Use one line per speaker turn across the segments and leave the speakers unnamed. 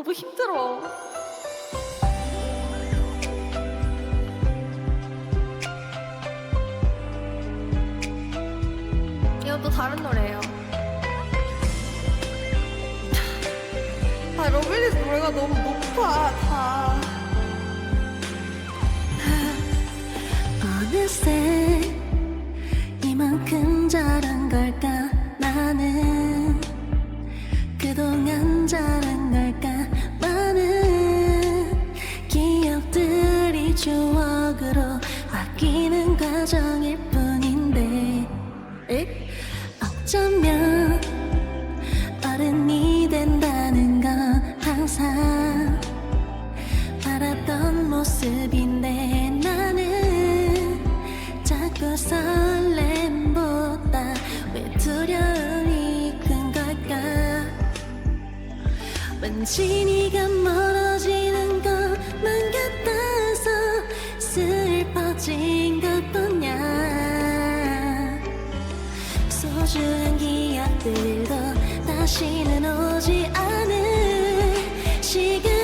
너무 힘들어. 이것도 다른 노래예요. 아, 러블리즈 노래가 너무 높아, 다.
바뀌는 과정일 뿐인데 에? 어쩌면 어른이 된다는 건 항상 바랐던 모습인데 나는 자꾸 설렘보다 왜 두려움이 큰 걸까 왠지 네가 멀어지 소중한 기억들도 다시는 오지 않을 시간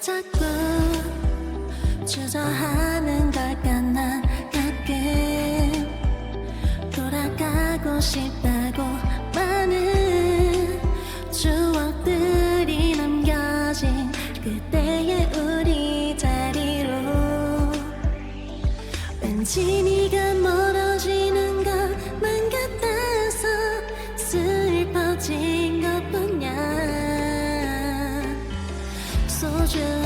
자꾸 주저하는 걸까 난 가끔 돌아가고 싶다고 많은 추억들이 남겨진 그때의 우리 자리로. 왠지 네가 멀어지는 것만 같아서 슬퍼진 것뿐이야. 소중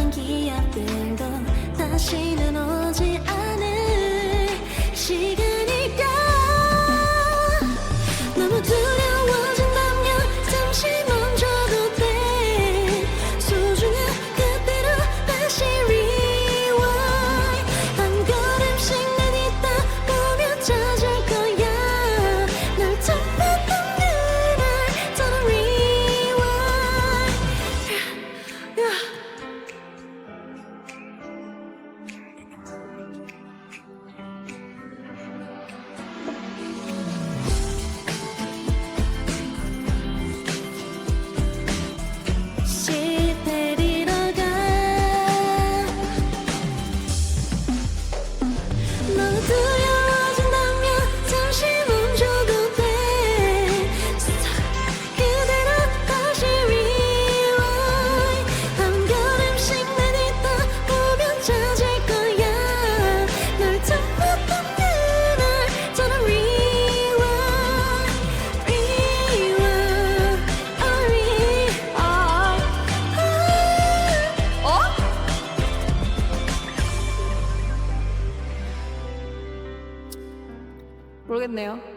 모르겠네요.